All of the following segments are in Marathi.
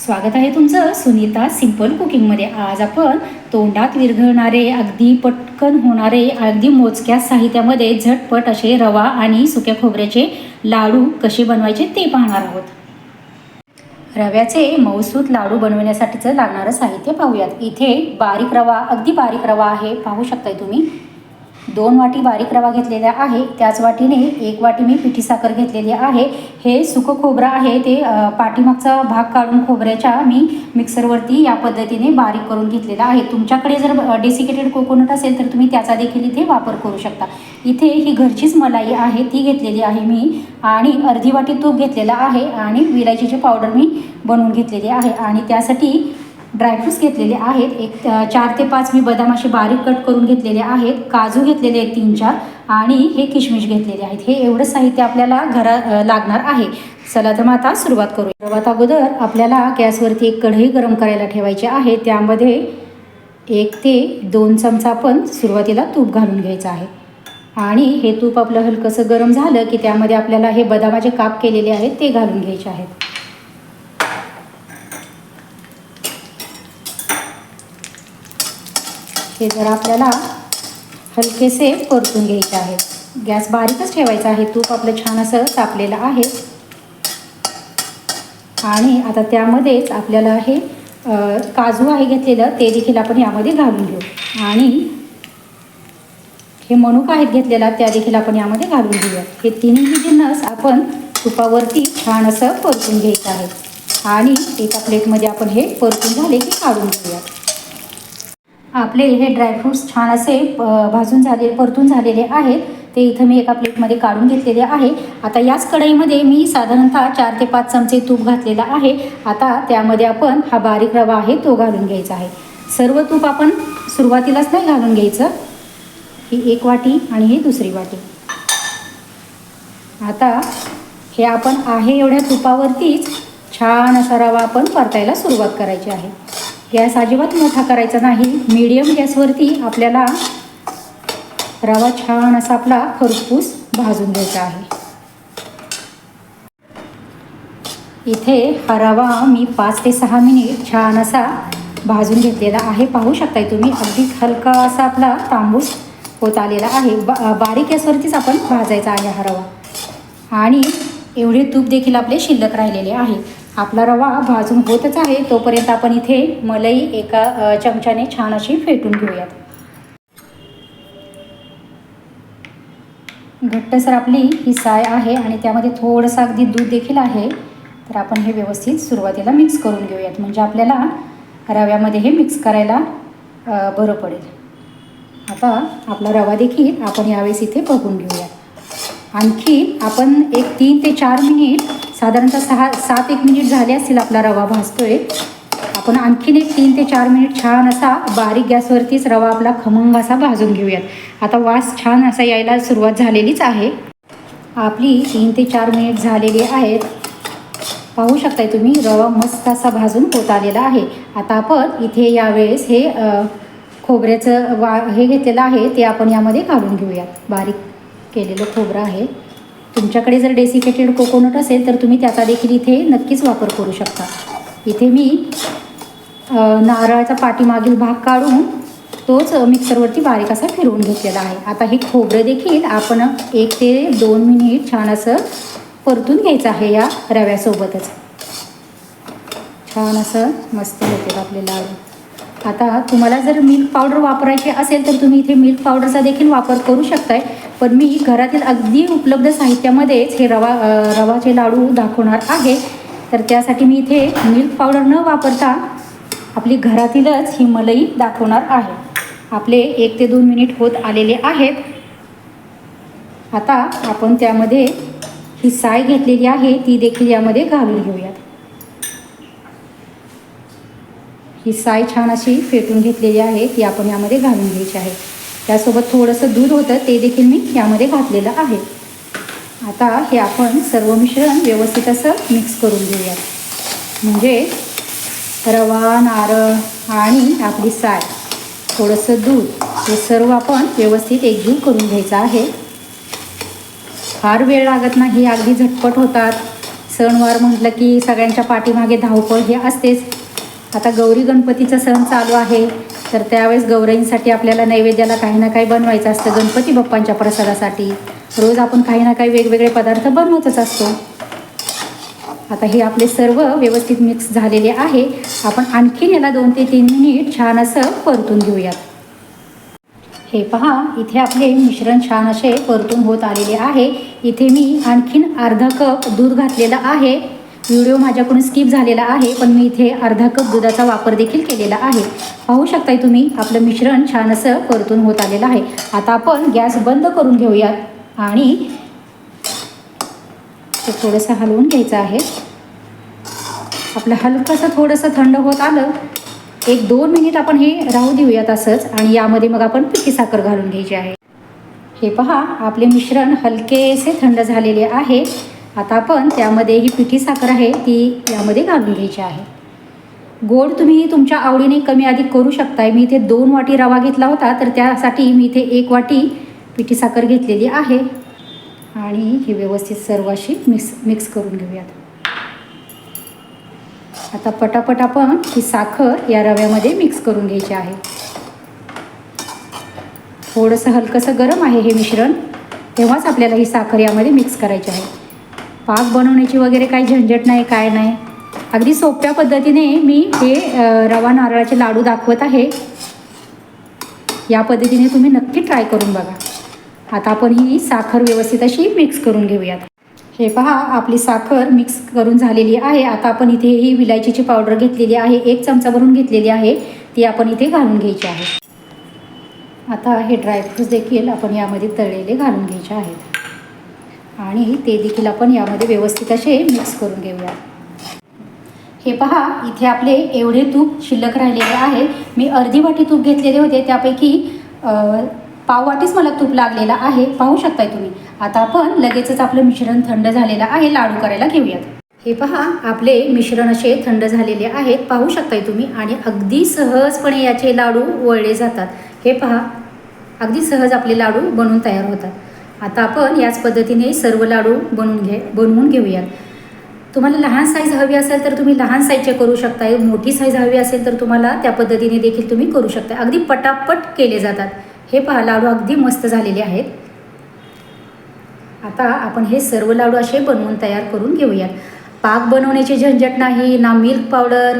स्वागत आहे तुमचं सुनीता सिंपल कुकिंगमध्ये. आज आपण तोंडात विरघळणारे अगदी पटकन होणारे अगदी मोजक्या साहित्यामध्ये झटपट असे रवा आणि सुक्या खोबऱ्याचे लाडू कसे बनवायचे ते पाहणार आहोत. रव्याचे मऊसूत लाडू बनवण्यासाठीचं लागणारं साहित्य पाहूयात. इथे बारीक रवा अगदी बारीक रवा आहे. पाहू शकताय तुम्ही. दोन वाटी बारीक रवा घेतलेला आहे. त्याच वाटीने एक वाटी मी पिठी साखर घेतलेली आहे. हे सुकं खोबरं आहे ते पाठीमागचा भाग काढून खोबऱ्याच्या मी मिक्सरवरती या पद्धतीने बारीक करून घेतलेला आहे. तुमच्याकडे जर डेसिकेटेड कोकोनट असेल तर तुम्ही त्याचा देखील इथे वापर करू शकता. इथे ही घरचीच मलाई आहे ती घेतलेली आहे मी आणि अर्धी वाटी तूप घेतलेला आहे आणि विलायचीची पावडर मी बनवून घेतलेली आहे. आणि त्यासाठी ड्रायफ्रूट्स घेतलेले आहेत. एक चार ते पाच मी बदाम असे बारीक कट करून घेतलेले आहेत. काजू घेतलेले आहेत तीन चार आणि हे किशमिश घेतलेले आहेत. हे एवढं साहित्य आपल्याला घरा लागणार आहे. चला तर मग आता सुरुवात करूया. सर्वात अगोदर आपल्याला गॅसवरती एक कढई गरम करायला ठेवायची आहे. त्यामध्ये एक ते दोन चमचा आपण सुरुवातीला तूप घालून घ्यायचं आहे. आणि हे तूप आपलं हलकंसं गरम झालं की त्यामध्ये आपल्याला हे बदामाचे काप केलेले आहेत ते घालून घ्यायचे आहेत. हे जरा आपल्याला हलकेसे परतून घ्यायचे आहेत. गॅस बारीकच ठेवायचा आहे. तूप आपलं छान असं तापलेलं आहे. आणि आता त्यामध्येच आपल्याला हे काजू आहे घेतलेलं ते देखील आपण यामध्ये घालून घेऊ. आणि हे मनुका आहेत घेतलेला त्या देखील आपण यामध्ये घालून घेऊया. हे तिन्ही जिन्नस आपण तुपावरती छान असं परतून घ्यायचं आहे. आणि एका प्लेटमध्ये आपण हे परतून झाले की काढून घेऊया. आपले हे ड्रायफ्रूट्स छान असे भाजून झाले परतून झालेले आहेत. ते इथं मी एका प्लेटमध्ये काढून घेतलेले आहे. आता याच कढईमध्ये मी साधारणतः चार ते पाच चमचे तूप घातलेलं आहे. आता त्यामध्ये आपण हा बारीक रवा आहे तो घालून घ्यायचा आहे. सर्व तूप आपण सुरुवातीलाच नाही घालून घ्यायचं. ही एक वाटी आणि ही दुसरी वाटी. आता हे आपण आहे एवढ्या तुपावरतीच छान असा रवा आपण परतायला सुरुवात करायची आहे. गॅस अजिबात मोठा करायचा नाही. मीडियम गॅसवरती आपल्याला रवा छान असा आपला खरपूस भाजून घ्यायचा आहे. इथे हा रवा मी पाच ते सहा मिनिट छान असा भाजून घेतलेला आहे. पाहू शकताय तुम्ही अगदी हलका असा आपला तांबूस होत आलेला आहे. बा बारीक गॅसवरतीच आपण भाजायचा आहे हा रवा. आणि एवढे तूप देखील आपले शिल्लक राहिलेले आहे. आपला रवा भाजून होतच आहे तोपर्यंत आपण इथे मलई एका चमच्याने छान अशी फेटून घेऊयात. घट्टसर आपली ही साय आहे आणि त्यामध्ये थोडंसं अगदी दूध देखील आहे. तर आपण हे व्यवस्थित सुरुवातीला मिक्स करून घेऊयात. म्हणजे आपल्याला रव्यामध्ये हे मिक्स करायला बरं पडेल. आता आपला रवा देखील आपण यावेळेस इथे बघून घेऊयात. आणखी आपण एक तीन ते चार मिनिट साधारणतः सहा सात एक मिनिट झाले असतील आपला रवा भाजतोय. आपण आणखीन एक तीन ते चार मिनिट छान असा बारीक गॅसवरतीच रवा आपला खमंग असा भाजून घेऊयात. आता वास छान असा यायला सुरुवात झालेलीच आहे. आपली तीन ते चार मिनिट झालेली आहेत. पाहू शकताय तुम्ही रवा मस्त असा भाजून होत आलेला आहे. आता आपण इथे यावेळेस हे खोबऱ्याचं वा हे घेतलेलं आहे ते आपण यामध्ये घालून घेऊयात. बारीक केलेलं खोबरं आहे. तुमच्याकडे जर डेसिकेटेड कोकोनट असेल तर तुम्ही त्याचा देखील इथे नक्कीच वापर करू शकता. इथे मी नारळाचा पाठीमागील भाग काढून तोच मिक्सरवरती बारीक असा फिरवून घेतलेला आहे. आता हे खोबरं देखील आपण एक ते दोन मिनिट छान असं परतून घ्यायचं आहे या रव्यासोबतच. छान असं मस्त होते आपले लाडू. आता तुम्हाला जर मिल्क पावडर वापरायची असेल तर तुम्ही इथे मिल्क पावडरचा देखील वापर करू शकताय. पण मी घरातील अगदी उपलब्ध साहित्यामध्येच हे रवा रवाचे लाडू दाखवणार आहे. तर त्यासाठी मी इथे मिल्क पावडर न वापरता आपली घरातीलच ही मलई दाखवणार आहे. आपले एक ते दोन मिनिट होत आलेले आहेत. आता आपण त्यामध्ये ही साय घेतलेली आहे. ती देखील यामध्ये घालून घेऊयात. ही साय छान अशी फेटून घेतलेली आहे ती आपण यामध्ये घालून घ्यायची आहे. त्यासोबत थोडंसं दूध होतं ते देखील मी यामध्ये घातलेलं आहे. आता हे आपण सर्व मिश्रण व्यवस्थित असं मिक्स करून घेऊया म्हणजे रवा नारळ आणि आपली साय थोडंसं दूध हे सर्व आपण व्यवस्थित एकजीव करून घ्यायचं आहे. फार वेळ लागत नाही अगदी झटपट होतात. सणवार म्हटलं की सगळ्यांच्या पाठीमागे धावपळ हे असतेच. आता गौरी गणपतीचा सण चालू आहे. तर त्यावेळेस गौराईंसाठी आपल्याला नैवेद्याला काही ना काही बनवायचं असतं गणपती बाप्पांच्या प्रसादासाठी. रोज आपण काही ना काही वेगवेगळे पदार्थ बनवतच असतो. आता हे आपले सर्व व्यवस्थित मिक्स झालेले आहे. आपण आणखीन याला दोन ते तीन मिनिट छान असं परतून घेऊयात. हे पहा इथे आपले मिश्रण छान असे परतून होत आलेले आहे. इथे मी आणखीन अर्धा कप दूध घातलेला आहे. व्हिडिओ माझ्याकडून स्किप झालेला आहे पण मी इथे अर्धा कप दुधाचा वापर देखील केलेला आहे. पाहू शकताय तुम्ही आपलं मिश्रण छान असं परतून होत आलेलं आहे. आता आपण गॅस बंद करून घेऊयात आणि ते थोडंसं हलवून घ्यायचं आहे. आपलं हलकंसं थोडंसं थंड होत आलं. एक दोन मिनिट आपण हे राहू देऊयात असंच आणि यामध्ये मग आपण पिठी साखर घालून घ्यायची आहे. हे पहा आपले मिश्रण हलकेसे थंड झालेले आहे. आता आपण त्यामध्ये ही पिठी साखर आहे ती यामध्ये घालून घ्यायची आहे. गोड तुम्ही तुमच्या आवडीने कमी अधिक करू शकताय. मी इथे दोन वाटी रवा घेतला होता तर त्यासाठी मी इथे एक वाटी पिठी साखर घेतलेली आहे. आणि ही व्यवस्थित सर्व अशी मिक्स मिक्स करून घेऊयात. आता पटापट आपण ही साखर या रव्यामध्ये मिक्स करून घ्यायची आहे. थोडंसं हलकंसं गरम आहे हे मिश्रण तेव्हाच आपल्याला ही साखर यामध्ये मिक्स करायची आहे. पाक बनवण्याची वगैरे काही झंझट नाही काय नाही. अगदी सोप्या पद्धतीने मी हे रवा नारळाचे लाडू दाखवत आहे. या पद्धतीने तुम्ही नक्की ट्राय करून बघा. आता आपण ही साखर व्यवस्थित अशी मिक्स करून घेऊयात. हे पहा आपली साखर मिक्स करून झालेली आहे. आता आपण इथे ही विलायचीची पावडर घेतलेली आहे. एक चमचा भरून घेतलेली आहे. ती आपण इथे घालून घ्यायची आहे. आता हे ड्रायफ्रूट्स देखील आपण यामध्ये तळलेले घालून घ्यायचे आहेत. आणि ते देखील आपण यामध्ये व्यवस्थित असे मिक्स करून घेऊया हे पहा इथे आपले एवढे तूप शिल्लक राहिलेले आहे मी अर्धी वाटी तूप घेतलेले होते. त्यापैकी पाववाटीच पाव वाटीच मला तूप लागलेला आहे. पाहू शकताय तुम्ही. आता आपण लगेचच आपलं मिश्रण थंड झालेलं आहे. लाडू करायला घेऊयात. हे पहा आपले मिश्रण असे थंड झालेले आहेत. पाहू शकताय तुम्ही. आणि अगदी सहजपणे याचे लाडू वळले जातात. हे पहा अगदी सहज आपले लाडू बनवून तयार होतात. आता आपण याच पद्धतीने सर्व लाडू बनवून घे बनवून घेऊयात. तुम्हाला लहान साईज हवी असेल तर तुम्ही लहान साईजचे करू शकता. मोठी साईज हवी असेल तर तुम्हाला त्या पद्धतीने देखील तुम्ही करू शकता. अगदी पटापट केले जातात. हे पहा लाडू अगदी मस्त झालेले आहेत. आता आपण हे सर्व लाडू असे बनवून तयार करून घेऊयात. पाक बनवण्याची झंझट नाही ना मिल्क पावडर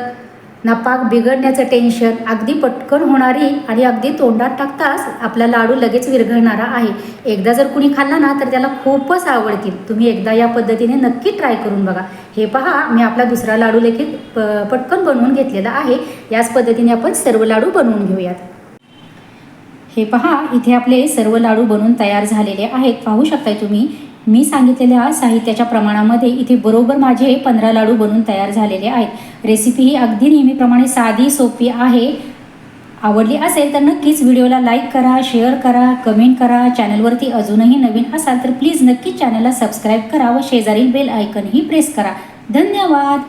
ना पाक बिघडण्याचं टेन्शन अगदी पटकन होणारी आणि अगदी तोंडात टाकताच आपला लाडू लगेच विरघळणारा आहे. एकदा जर कुणी खाल्ला ना तर त्याला खूपच आवडतील. तुम्ही एकदा या पद्धतीने नक्की ट्राय करून बघा. हे पहा मी आपला दुसरा लाडू देखील प पटकन बनवून घेतलेला आहे. याच पद्धतीने आपण सर्व लाडू बनवून घेऊयात. हे पहा इथे आपले सर्व लाडू बनवून तयार झालेले आहेत. पाहू शकताय तुम्ही मी सांगितलेल्या साहित्याच्या प्रमाणामध्ये इथे बरोबर माझे पंधरा लाडू बनवून तयार झालेले आहेत. रेसिपी ही अगदी नेहमीप्रमाणे साधी सोपी आहे. आवडली असेल तर नक्कीच व्हिडिओला लाईक करा शेअर करा कमेंट करा. चॅनलवरती अजूनही नवीन असाल तर प्लीज नक्कीच चॅनलला सबस्क्राईब करा व शेजारील बेल आयकनही प्रेस करा. धन्यवाद!